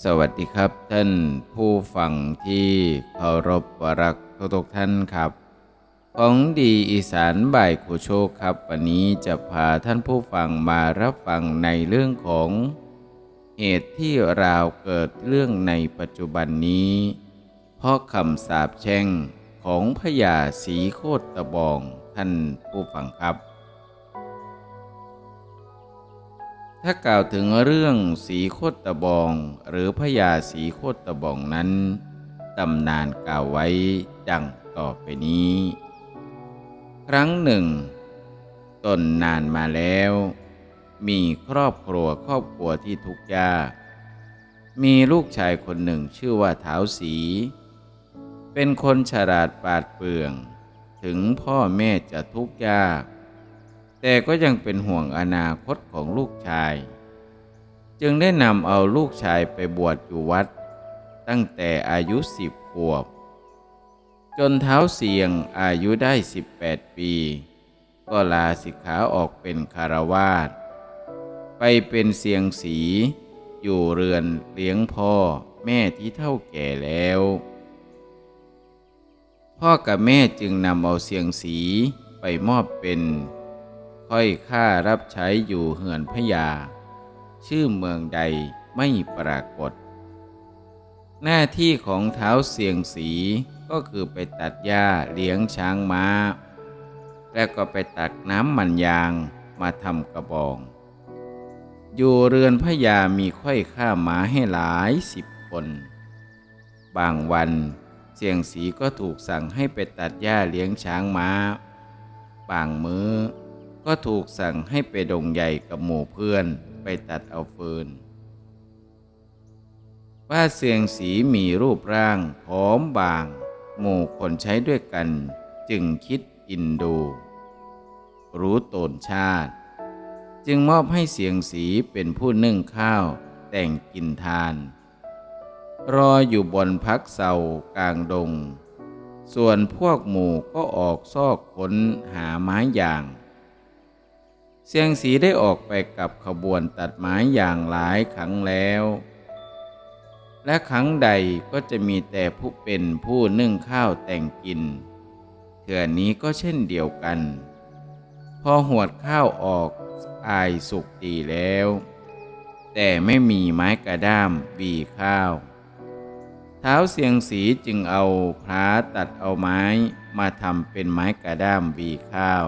สวัสดีครับท่านผู้ฟังที่เคารพวรักทุกท่านครับ ของดีอีสานบ่ายครูโชคครับ วันนี้จะพาท่านผู้ฟังมารับฟังในเรื่องของ เหตุที่ราวเกิดเรื่องในปัจจุบันนี้ เพราะคำสาปแช่งของพญาสีโคตตะบองท่านผู้ฟังครับ ถ้ากล่าวถึงเรื่องสีโคตตะบอง หรือพญาสีโคตตะบองนั้นตำนานกล่าวไว้ดังต่อไปนี้ ครั้งหนึ่งตนนานมาแล้ว มีครอบครัวครอบครัวที่ทุกข์ยากมีลูกชายคนหนึ่งชื่อว่าเท้าสี เป็นคนฉลาดปาดเปรื่อง ถึงพ่อแม่จะทุกข์ยาก แต่ก็ยังเป็นห่วงอนาคตของลูกชาย จึงได้นำเอาลูกชายไปบวชอยู่วัด ตั้งแต่อายุสิบขวบ จนเท้าเสียงอายุได้สิบแปดปี ก็ลาสิกขาออกเป็นคารวาสไปเป็นเสียงสี อยู่เรือนเลี้ยงพ่อแม่ที่เท่าแก่แล้ว พ่อกับแม่จึงนำเอาเสียงสีไปมอบเป็น ค่อยค่ารับใช้อยู่เหือนพญาชื่อเมืองใดไม่ปรากฏ หน้าที่ของเท้าเสียงสีก็คือไปตัดหญ้าเลี้ยงช้างม้า และก็ไปตักน้ำมันยางมาทำกระบอง อยู่เรือนพญามีค่อยข้าม้าให้หลายสิบคน บางวันเสียงสีก็ถูกสั่งให้ไปตัดหญ้าเลี้ยงช้างม้า บางมื้อ ก็ถูกสั่งให้ไปดงใหญ่กับหมู่เพื่อนไปตัดเอาฟืนว่าเสียงสีมีรูปร่างผอมบาง หมู่คนใช้ด้วยกัน จึงคิดอินดู รู้ตนชาติ จึงมอบให้เสียงสีเป็นผู้นึ่งข้าว แต่งกินทาน รออยู่บนพักเสากลางดง ส่วนพวกหมู่ก็ออกซอกค้นหาไม้อย่าง เสียงสีได้ออกไปกับขบวนตัดไม้อย่างหลายครั้งแล้ว และครั้งใดก็จะมีแต่ผู้เป็นผู้นึ่งข้าวแต่งกิน เถื่อนนี้ก็เช่นเดียวกัน พอหวดข้าวออกอายสุกดีแล้ว แต่ไม่มีไม้กระด้ามบีข้าว เท้าเสียงสีจึงเอาพระตัดเอาไม้มาทำเป็นไม้กระด้ามบีข้าว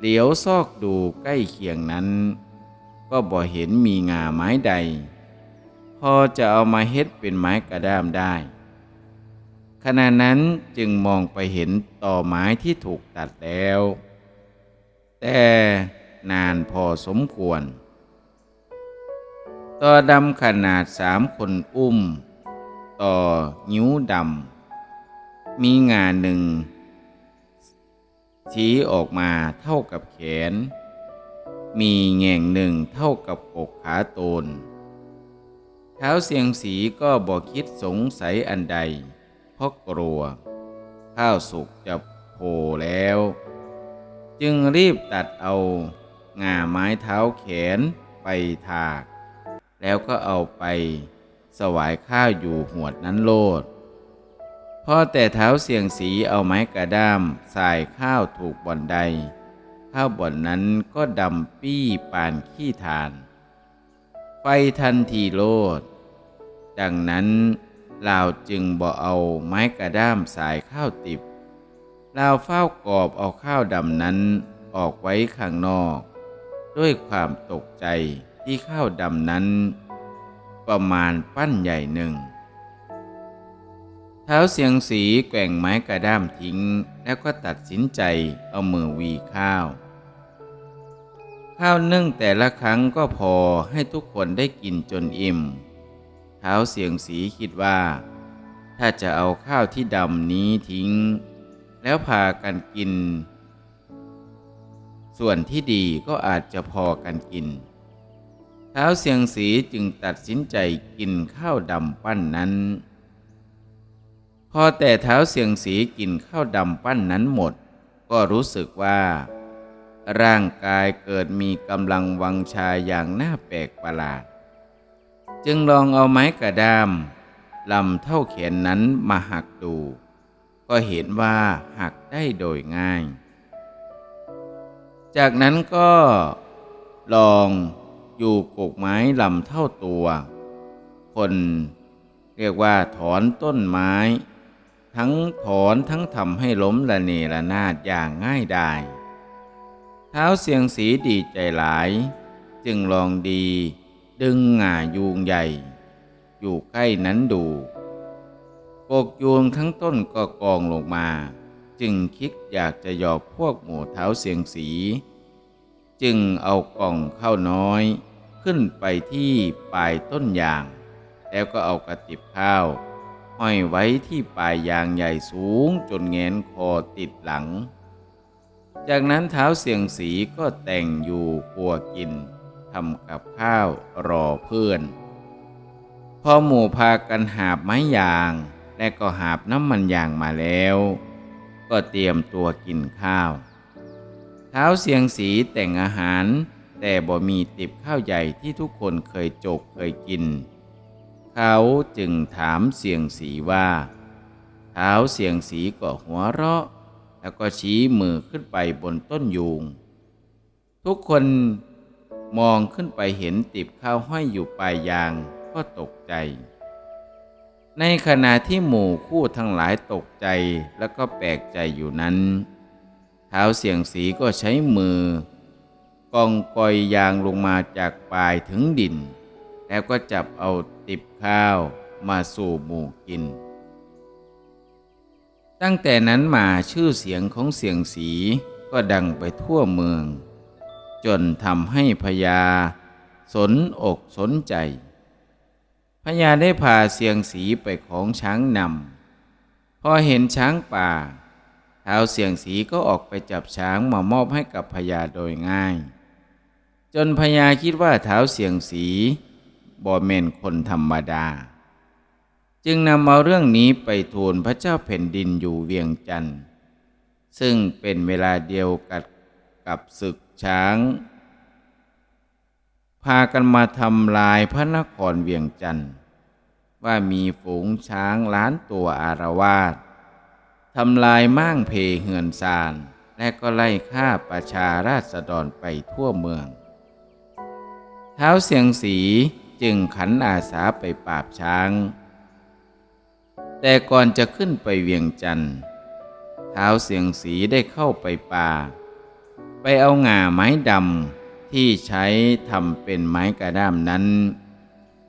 เหลียวซอกดูใกล้เคียงนั้น ก็บ่เห็นมีงาไม้ใด พอจะเอามาเฮ็ดเป็นไม้กระด้ามได้ ขณะนั้นจึงมองไปเห็นต่อไม้ที่ถูกตัดแล้ว แต่นานพอสมควร ต่อดำขนาดสามคนอุ้ม ต่อนิ้วดำมีงานหนึ่ง ชี้ออกมาเท่ากับแขน มีแง่งหนึ่งเท่ากับกกขาโตน เท้าเสียงสีก็บอกคิดสงสัยอันใด เพราะกลัว ข้าวสุกจะโผล่แล้ว จึงรีบตัดเอางาไม้เท้าแขนไปถาก แล้วก็เอาไปสวายข้าวอยู่หวดนั้นโลด พอแต่เท้าเสียงสีเอาไม้กระด้ามสายข้าวถูกบ่อนใด ข้าวบ่อนนั้นก็ดำปี้ปานขี้ทาน ไฟทันทีโลด ดังนั้นลาวจึงบ่เอาไม้กระด้ามสายข้าวติบลาวเฝ้ากอบเอาข้าวดำนั้นออกไว้ข้างนอก ด้วยความตกใจที่ข้าวดำนั้น ประมาณปั้นใหญ่หนึ่ง ท้าเสียงสีแกว่งไม้กระด้ามทิ้ง แล้วก็ตัดสินใจเอามือวีข้าว ข้าวนึ่งแต่ละครั้งก็พอให้ทุกคนได้กินจนอิ่ม เท้าเสียงสีคิดว่า ถ้าจะเอาข้าวที่ดำนี้ทิ้ง แล้วพากันกิน ส่วนที่ดีก็อาจจะพอกันกิน เท้าเสียงสีจึงตัดสินใจกินข้าวดำปั้นนั้น พอแต่เท้าเสียงสีกินข้าวดำปั้นนั้นหมด ก็รู้สึกว่า ร่างกายเกิดมีกำลังวังชาอย่างน่าแปลกประหลาด จึงลองเอาไม้กระดามลำเท่าแขนนั้นมาหักดู ก็เห็นว่าหักได้โดยง่าย จากนั้นก็ลองอยู่กกไม้ลำเท่าตัว คนเรียกว่าถอนต้นไม้ ทั้งถอนทั้งทำให้ล้มละเนระนาดอย่างง่ายดายเท้าเสียงสีดีใจหลาย จึงลองดี ดึงหง่ายูงใหญ่ อยู่ใกล้นั้นดูกกยูงทั้งต้นก็กองลงมา จึงคิดอยากจะหยอกพวกหมูเท้าเสียงสี จึงเอากล่องข้าวน้อย ขึ้นไปที่ปลายต้นยาง แล้วก็เอากระติบข้าว ห้อยไว้ที่ปลายยางใหญ่สูงจนแงนคอติดหลัง จากนั้นเท้าเสียงสีก็แต่งอยู่ครัวกินทำกับข้าวรอเพื่อน พอหมู่พากันหาบไม้ยาง และก็หาบน้ำมันยางมาแล้ว ก็เตรียมตัวกินข้าว เท้าเสียงสีแต่งอาหาร แต่บ่มีติบข้าวใหญ่ที่ทุกคนเคยจกเคยกิน เขาจึงถามเสียงสีว่าเท้าเสียงสีก็หัวเราะ แล้วก็ชี้มือขึ้นไปบนต้นยูง ทุกคนมองขึ้นไปเห็นติบข้าวห้อยอยู่ปลายยางก็ตกใจ ในขณะที่หมู่คู่ทั้งหลายตกใจแล้วก็แปลกใจอยู่นั้นเท้าเสียงสีก็ใช้มือกองกอยยางลงมาจากปลายถึงดิน แล้วก็จับเอาติบข้าวมาสู่หมู่กิน ตั้งแต่นั้นมาชื่อเสียงของเสียงสีก็ดังไปทั่วเมือง จนทำให้พญาสนอกสนใจพญาได้พาเสียงสีไปของช้างนำพอเห็นช้างป่าเท้าเสียงสีก็ออกไปจับช้างมามอบให้กับพญาโดยง่าย จนพญาคิดว่าเท้าเสียงสี บ่เมนคนธรรมดา จึงนำเอาเรื่องนี้ไปทูลพระเจ้าแผ่นดินอยู่เวียงจันทร์ซึ่งเป็นเวลาเดียวกับกับศึกช้าง พากันมาทำลายพระนครเวียงจันทร์ว่ามีฝูงช้างล้านตัวอารวาสทำลายม่างเพเหือนซาน และก็ไล่ฆ่าประชาราษฎรไปทั่วเมือง เท้าเสียงสี จึงขันอาสาไปปราบช้าง แต่ก่อนจะขึ้นไปเวียงจันทร์เท้าเสียงสีได้เข้าไปป่า ไปเอาง่าไม้ดำที่ใช้ทำเป็นไม้กระด้ามนั้น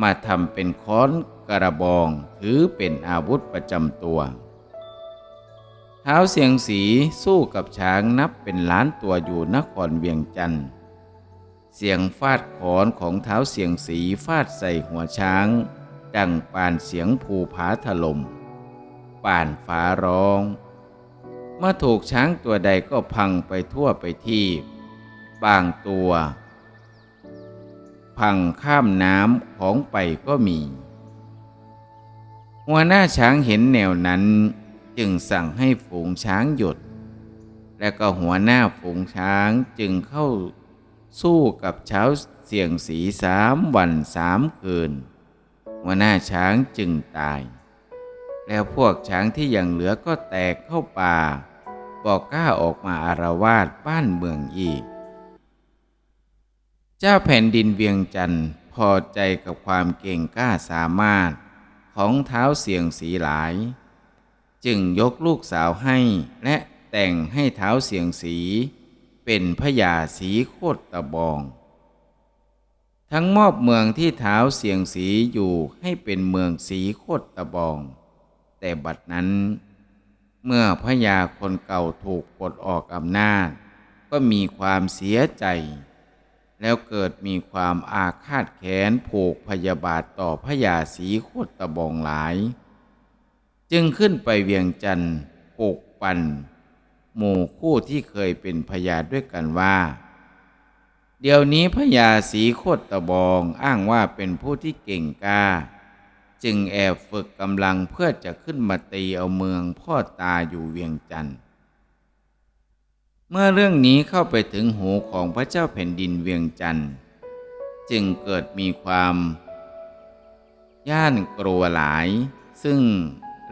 มาทำเป็นค้อนกระบองถือเป็นอาวุธประจำตัว เท้าเสียงสีสู้กับช้างนับเป็นล้านตัวอยู่นครเวียงจันทร์ เสียงฟาดขอนของเท้าเสียงสีฟาดใส่หัวช้าง ดังปานเสียงภูผาถลม่มป่านฟ้าร้องเมื่อถูกช้างตัวใดก็พังไปทั่วไปที่ บางตัว พังข้ามน้ำของไปก็มี หัวหน้าช้างเห็นแนวนั้นจึงสั่งให้ฝูงช้างหยุด และก็หัวหน้าฝูงช้างจึงเข้า สู้กับเช้าเสี่ยงสีสามวันสามคืนหัวหน้าช้างจึงตาย แล้วพวกช้างที่ยังเหลือก็แตกเข้าป่า บอกกล้าออกมาอารวาสบ้านเมืองอีก เจ้าแผ่นดินเวียงจันทร์พอใจกับความเก่งกล้าสามารถของเท้าเสียงสีหลาย จึงยกลูกสาวให้และแต่งให้เท้าเสียงสี เป็นพญาสีโคตรตะบอง ทั้งมอบเมืองที่เท้าเสียงสีอยู่ให้เป็นเมืองสีโคตรตะบอง แต่บัดนั้น เมื่อพญาคนเก่าถูกปลดออกอำนาจ ก็มีความเสียใจ แล้วเกิดมีความอาฆาตแค้นผูกพยาบาทต่อพญาสีโคตรตะบองหลาย จึงขึ้นไปเวียงจันทร์ปลุกปั่น หมู่คู่ที่เคยเป็นพญาด้วยกันว่า เดี๋ยวนี้พญาสีโคตรตะบองอ้างว่าเป็นผู้ที่เก่งกล้า จึงแอบฝึกกำลังเพื่อจะขึ้นมาตีเอาเมืองพ่อตาอยู่เวียงจันทร์เมื่อเรื่องนี้เข้าไปถึงหูของพระเจ้าแผ่นดินเวียงจันทร์จึงเกิดมีความ ย่านกลัวหลาย ซึ่ง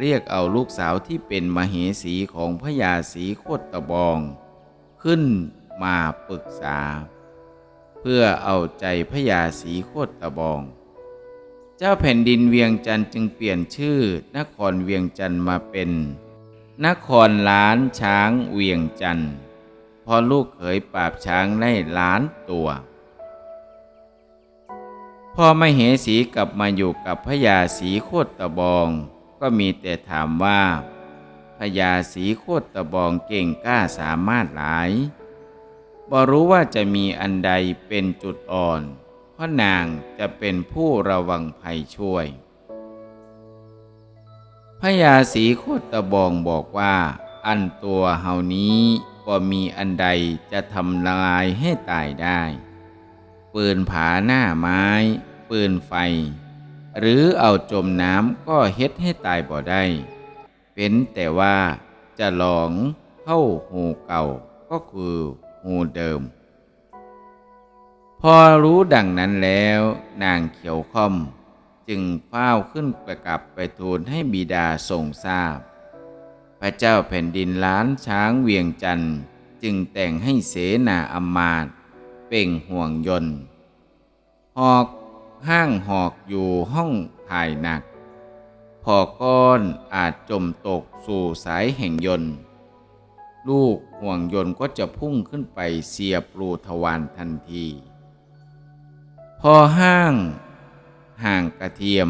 เรียกเอาลูกสาวที่เป็นมเหสีของพระยาศรีโคตตบอง ขึ้นมาปรึกษา เพื่อเอาใจพระยาศรีโคตตบอง เจ้าแผ่นดินเวียงจันทร์จึงเปลี่ยนชื่อนครเวียงจันทร์มาเป็น นครล้านช้างเวียงจันทร์พอลูกเขยปราบช้างได้ล้านตัวพอมเหสีกลับมาอยู่กับพญาสีโคตตะบอง ก็มีแต่ถามว่าพญาสีโคตตะบองเก่งกล้าสามารถหลายบ่รู้ว่าจะมีอันใดเป็นจุดอ่อน เพราะนางจะเป็นผู้ระวังภัยช่วยพญาสีโคตตะบองบอกว่า อันตัวเฮานี้ก็มีอันใดจะทำลายให้ตายได้ ปืนผาหน้าไม้ ปืนไฟ หรือเอาจมน้ำก็เฮ็ดให้ตายบ่ได้ เป็นแต่ว่าจะหลองเข้าหูเก่าก็คือหูเดิม พอรู้ดังนั้นแล้วนางเขียวค่อม จึงเฝ้าขึ้นประกับไปทูลให้บิดาทรงทราบ พระเจ้าแผ่นดินล้านช้างเวียงจันทร์จึงแต่งให้เสนาอมาตย์เป่งห่วงยนต์หอก ห้างหอกอยู่ห้องถ่ายหนัก พอก้อนอาจจมตกสู่สายแห่งยนต์ ลูกห่วงยนต์ก็จะพุ่งขึ้นไปเสียบรูทวารทันที พอห้างห่างกระเทียม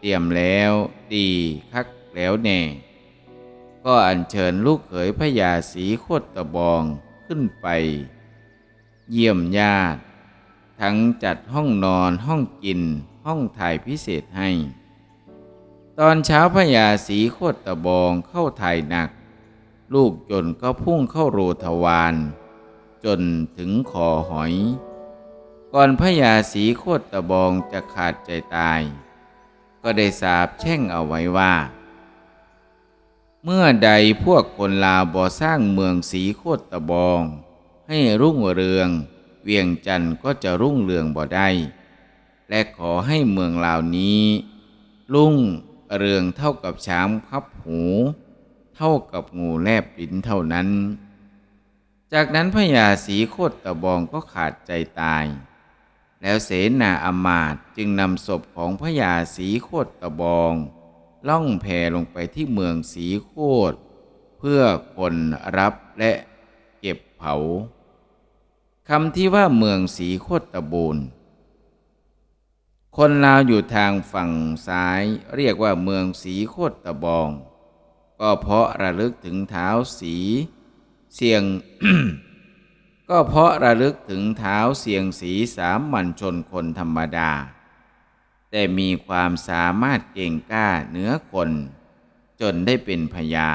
เตรียมแล้วดีคักแล้วแน่ ก็อัญเชิญลูกเขยพญาสีโคตตะบองขึ้นไป เยี่ยมญาติ ทั้งจัดห้องนอนห้องกิน ห้องถ่ายพิเศษให้ ตอนเช้าพญาสีโคตตะบองเข้าถ่ายหนัก ลูกยนก็พุ่งเข้าโรทวารจนถึงคอหอย ก่อนพญาสีโคตตะบองจะขาดใจตาย ก็ได้สาบแช่งเอาไว้ว่า เมื่อใดพวกคนลาวบ่อสร้างเมืองสีโคตตะบอง ให้รุ่งเรือง เวียงจันทร์ก็จะรุ่งเรืองบ่ได้และขอให้เมืองเหล่านี้รุ่งเรืองเท่ากับช้างพับหู เท่ากับงูแลบลิ้นเท่านั้น จากนั้นพญาสีโคตตะบองก็ขาดใจตาย แล้วเสนาอมาตย์จึงนำศพของพญาสีโคตตะบอง ล่องแพลงไปที่เมืองสีโคตรเพื่อคนรับและเก็บเผา คำที่ว่าเมืองสีโคตตะบูนคนลาวอยู่ทางฝั่งซ้ายเรียกว่าเมืองสีโคตตะบอง ก็เพราะระลึกถึงเท้าสี เสียง ก็เพราะระลึกถึงเท้าเสียงสีสามัญชนคนธรรมดา แต่มีความสามารถเก่งกล้าเหนือคน จนได้เป็นพญา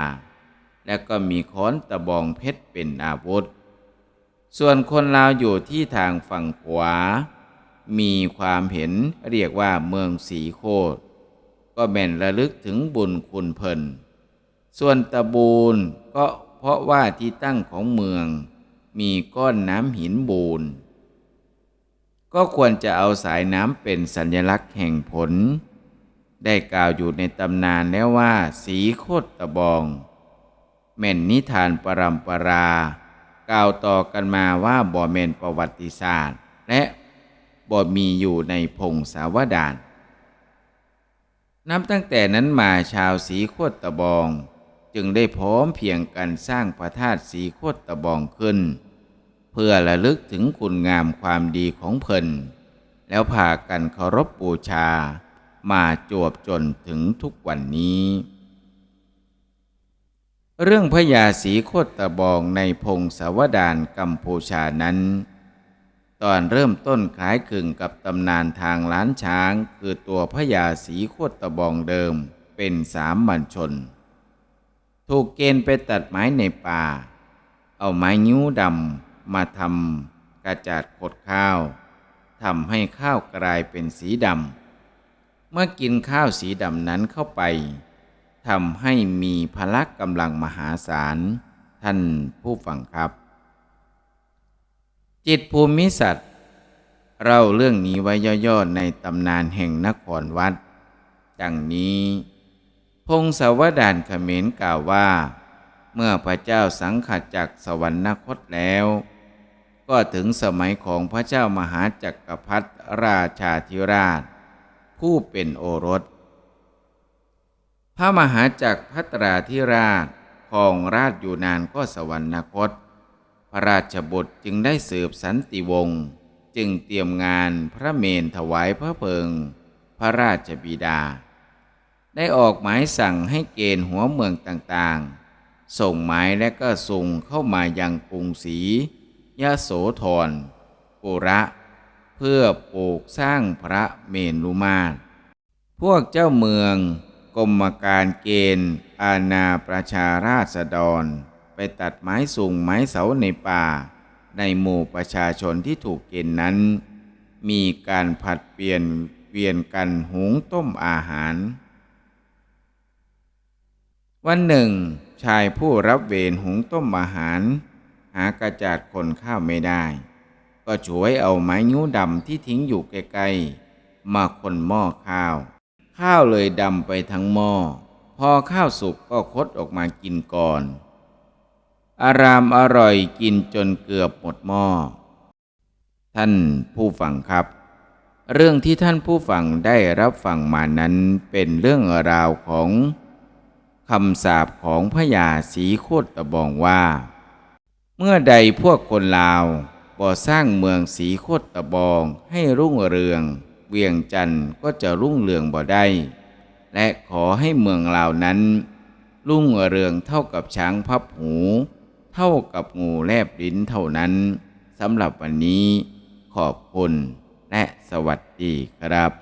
และก็มีค้อนตะบองเพชรเป็นอาวุธ ส่วนคนลาวอยู่ที่ทางฝั่งขวา มีความเห็นเรียกว่าเมืองสีโคตร ก็แม่นระลึกถึงบุญคุณเพิ่น ส่วนตะบูนก็เพราะว่าที่ตั้งของเมือง มีก้อนน้ำหินบูน ก็ควรจะเอาสายน้ำเป็นสัญลักษณ์แห่งผล ได้กล่าวอยู่ในตำนานแล้วว่า สีโคตตะบอง แม่นนิทานปรำปรา กล่าวต่อกันมาว่าบ่แมนประวัติศาสตร์ และบ่มีอยู่ในพงศาวดารนับตั้งแต่นั้นมาชาวสีโคตตะบอง จึงได้พร้อมเพียงกันสร้างพระธาตุสีโคตตะบองขึ้น เพื่อระลึกถึงคุณงามความดีของเพิ่นแล้วพากันเคารพบูชามาจวบจนถึงทุกวันนี้ เรื่องพญาสีโคตตะบองในพงศาวดารกัมพูชานั้น ตอนเริ่มต้นคล้ายคลึงกับตำนานทางล้านช้าง คือตัวพญาสีโคตตะบองเดิมเป็นสามบัญชน ถูกเกณฑ์ไปตัดไม้ในป่า เอาไม้นิ้วดำมาทำกระจัดขดข้าวทำให้ข้าวกลายเป็นสีดำเมื่อกินข้าวสีดำนั้นเข้าไป ทำให้มีพละกกำลังมหาศาล ท่านผู้ฟังครับ จิตภูมิสัตว์เล่าเรื่องนี้ไว้ย่อๆในตำนานแห่งนครวัด ดังนี้ พงศาวดารเขมรกล่าวว่า เมื่อพระเจ้าสังขัดจากสวรรคตแล้ว ก็ถึงสมัยของพระเจ้ามหาจักรพรรดิราชาธิราช ผู้เป็นโอรส ระมหาจักรพรรดิราธิราชของราชอยู่นานก็สวรรคต พระราชบุตรจึงได้สืบสันติวงศ์จึงเตรียมงานพระเมนถวายพระเพลิง พระราชบิดา ได้ออกหมายสั่งให้เกณฑ์หัวเมืองต่างๆ ส่งหมายและก็ส่งเข้ามายังกรุงศรียโสธรปุระ เพื่อปลูกสร้างพระเมรุมาตร พวกเจ้าเมือง กรมการเกณฑ์ อาณาประชาราษฎร ไปตัดไม้สูงไม้เสาในป่า ในหมู่ประชาชนที่ถูกเกณฑ์นั้น มีการผัดเปลี่ยนเวียนกันหุงต้มอาหาร วันหนึ่ง ชายผู้รับเวรหุงต้มอาหาร หากระจาดคนข้าวไม่ได้ ก็ช่วยเอาไม้นิ้วดำที่ทิ้งอยู่ใกล้ๆมาคนหม้อข้าว ข้าวเลยดำไปทั้งหม้อ พอข้าวสุกก็คดออกมากินก่อน อารามอร่อยกินจนเกือบหมดหม้อ ท่านผู้ฟังครับ เรื่องที่ท่านผู้ฟังได้รับฟังมานั้นเป็นเรื่องราวของคำสาปของพญาสีโคตตะบองว่า เมื่อใดพวกคนลาวก่อสร้างเมืองสีโคตตะบองให้รุ่งเรือง เวียงจันทร์ก็จะรุ่งเรืองบ่ได้ และขอให้เมืองเหล่านั้น รุ่งเรืองเท่ากับช้างพับหู เท่ากับงูแลบลิ้นเท่านั้นสำหรับวันนี้ขอบคุณและสวัสดีครับ